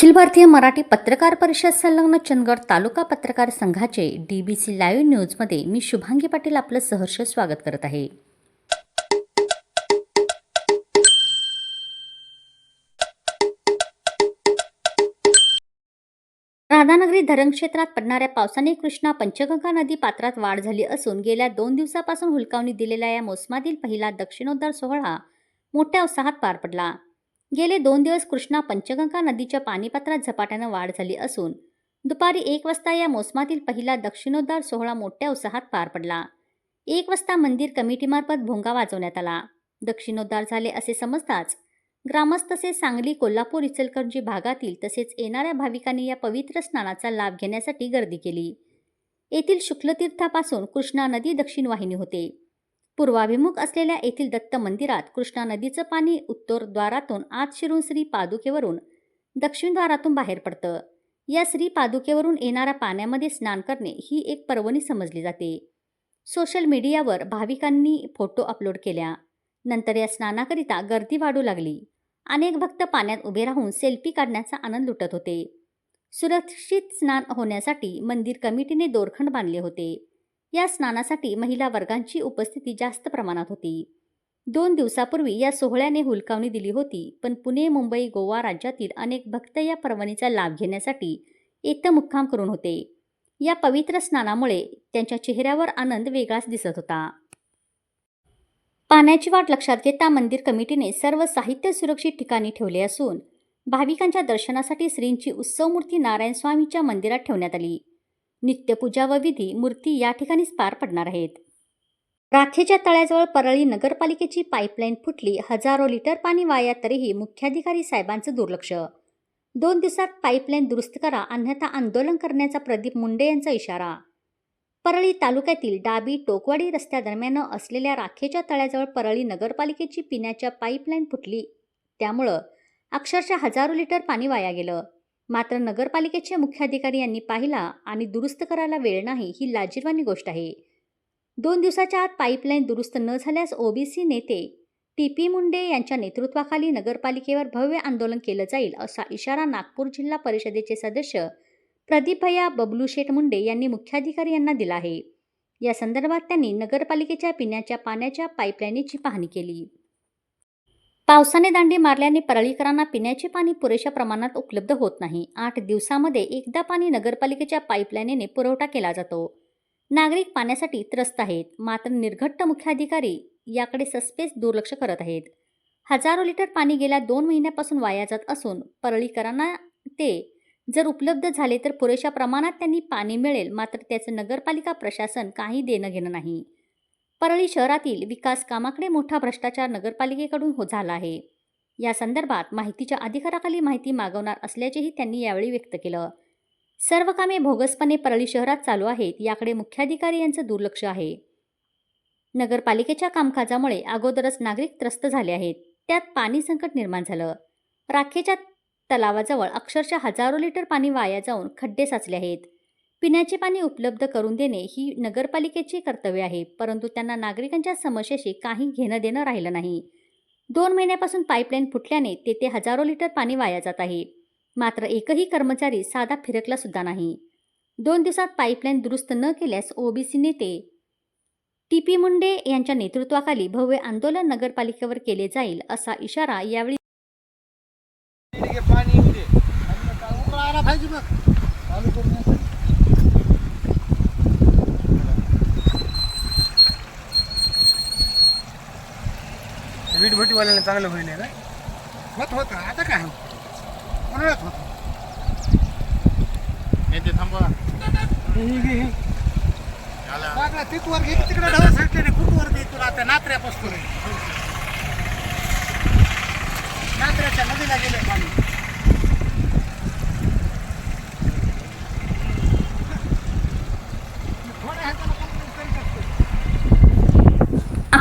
अखिल भारतीय मराठी पत्रकार परिषद संलग्न चंदगड तालुका पत्रकार संघाचे डी बी सी लाईव्ह न्यूजमध्ये मी शुभांगी पाटील आपलं सहर्ष स्वागत करत आहे. राधानगरी धरणक्षेत्रात पडणाऱ्या पावसाने कृष्णा पंचगंगा नदी पात्रात वाढ झाली असून गेल्या दोन दिवसापासून हुलकावणी दिलेल्या या मोसमातील पहिला दक्षिणोद्धार सोहळा मोठ्या उत्साहात पार पडला. गेले दोन दिवस कृष्णा पंचगंगा नदीच्या पाणीपात्रात झपाट्यानं वाढ झाली असून दुपारी एक वाजता या मोसमातील पहिला दक्षिणोद्धार सोहळा मोठ्या उत्साहात पार पडला. एक वाजता मंदिर कमिटीमार्फत भोंगा वाजवण्यात आला. दक्षिणोद्धार झाले असे समजताच ग्रामस्थ तसेच सांगली कोल्हापूर इचलकरंजी भागातील तसेच येणाऱ्या भाविकांनी या पवित्र स्नानाचा लाभ घेण्यासाठी गर्दी केली. येथील शुक्लतीर्थापासून कृष्णा नदी दक्षिण वाहिनी होते. पूर्वाभिमुख असलेल्या येथील दत्त मंदिरात कृष्णा नदीचं पाणी उत्तरद्वारातून आत शिरून श्री पादुकेवरून दक्षिणद्वारातून बाहेर पडतं. या श्री पादुकेवरून येणाऱ्या पाण्यामध्ये स्नान करणे ही एक पर्वणी समजली जाते. सोशल मीडियावर भाविकांनी फोटो अपलोड केल्या. नंतर या स्नानाकरिता गर्दी वाढू लागली. अनेक भक्त पाण्यात उभे राहून सेल्फी काढण्याचा आनंद लुटत होते. सुरक्षित स्नान होण्यासाठी मंदिर कमिटीने दोरखंड बांधले होते. या स्नानासाठी महिला वर्गांची उपस्थिती जास्त प्रमाणात होती. दोन दिवसापूर्वी या सोहळ्याने हुलकावणी दिली होती पण पुणे मुंबई गोवा राज्यातील अनेक भक्त या पर्वणीचा लाभ घेण्यासाठी येथं मुक्काम करून होते. या पवित्र स्नानामुळे त्यांच्या चेहऱ्यावर आनंद वेगळाच दिसत होता. पाण्याची वाट लक्षात घेता मंदिर कमिटीने सर्व साहित्य सुरक्षित ठिकाणी ठेवले असून भाविकांच्या दर्शनासाठी श्रींची उत्सव मूर्ती नारायण स्वामीच्या मंदिरात ठेवण्यात आली. नित्यपूजा व विधी मूर्ती या ठिकाणीच पार पडणार आहेत. राखेच्या तळ्याजवळ परळी नगरपालिकेची पाईपलाईन फुटली हजारो लिटर पाणी वाया तरीही मुख्याधिकारी साहेबांचं दुर्लक्ष. दोन दिवसात पाईपलाईन दुरुस्त करा अन्यथा आंदोलन करण्याचा प्रदीप मुंडे यांचा इशारा. परळी तालुक्यातील डाबी टोकवाडी रस्त्यादरम्यान असलेल्या राखेच्या तळ्याजवळ परळी नगरपालिकेची पिण्याच्या पाईपलाईन फुटली. त्यामुळं अक्षरशः हजारो लिटर पाणी वाया गेलं. मात्र नगरपालिकेचे मुख्याधिकारी यांनी पाहिला आणि दुरुस्त करायला वेळ नाही ही लाजीरवाणी गोष्ट आहे. दोन दिवसाच्या आत पाईपलाईन दुरुस्त न झाल्यास ओबीसी नेते टी पी मुंडे यांच्या नेतृत्वाखाली नगरपालिकेवर भव्य आंदोलन केलं जाईल असा इशारा नागपूर जिल्हा परिषदेचे सदस्य प्रदीप भैया बबलू शेठ मुंडे यांनी मुख्याधिकारी यांना दिला आहे. या संदर्भात त्यांनी नगरपालिकेच्या पिण्याच्या पाण्याच्या पाईपलाईनीची पाहणी केली. पावसाने दांडी मारल्याने परळीकरांना पिण्याचे पाणी पुरेशा प्रमाणात उपलब्ध होत नाही. आठ दिवसामध्ये एकदा पाणी नगरपालिकेच्या पाईपलाईनने पुरवठा केला जातो. नागरिक पाण्यासाठी त्रस्त आहेत. मात्र निर्घट्ट मुख्याधिकारी याकडे सस्पेस दुर्लक्ष करत आहेत. हजारो लिटर पाणी गेल्या दोन महिन्यापासून वाया जात असून परळीकरांना ते जर उपलब्ध झाले तर पुरेशा प्रमाणात त्यांनी पाणी मिळेल. मात्र त्याचं नगरपालिका प्रशासन काही देणं घेणं नाही. परळी शहरातील विकास कामाकडे मोठा भ्रष्टाचार नगरपालिकेकडून हो झाला आहे. या संदर्भात माहितीच्या अधिकाराखाली माहिती मागवणार असल्याचेही त्यांनी यावेळी व्यक्त केलं. सर्व कामे भोगसपणे परळी शहरात चालू आहेत याकडे मुख्याधिकारी यांचं दुर्लक्ष आहे. नगरपालिकेच्या कामकाजामुळे अगोदरच नागरिक त्रस्त झाले आहेत. त्यात पाणी संकट निर्माण झालं. राखेच्या तलावाजवळ अक्षरशः हजारो लिटर पाणी वाया जाऊन खड्डे साचले आहेत. पिण्याचे पाणी उपलब्ध करून देणे ही नगरपालिकेचे कर्तव्य आहे परंतु त्यांना नागरिकांच्या समस्येशी काही घेणं देणं राहिलं नाही. दोन महिन्यापासून पाईपलाईन फुटल्याने तेथे हजारो लिटर पाणी वाया जात आहे. मात्र एकही कर्मचारी साधा फिरकला सुद्धा नाही. दोन दिवसात पाईपलाईन दुरुस्त न केल्यास ओबीसी नेते टी पी मुंडे यांच्या नेतृत्वाखाली भव्य आंदोलन नगरपालिकेवर केले जाईल असा इशारा यावेळी पाणी येऊ दे उकळा आला पाहिजे बघ चालू करून ये. वीट भट्टीवाल्याला चांगलं होईल ना होत होत. आता काय उन्हाळ्यात होत. येते घे तिकडे ढवळ दे तुला आता नात्र्या बसतो रे नात्र्याच्या नदीला गेले पाणी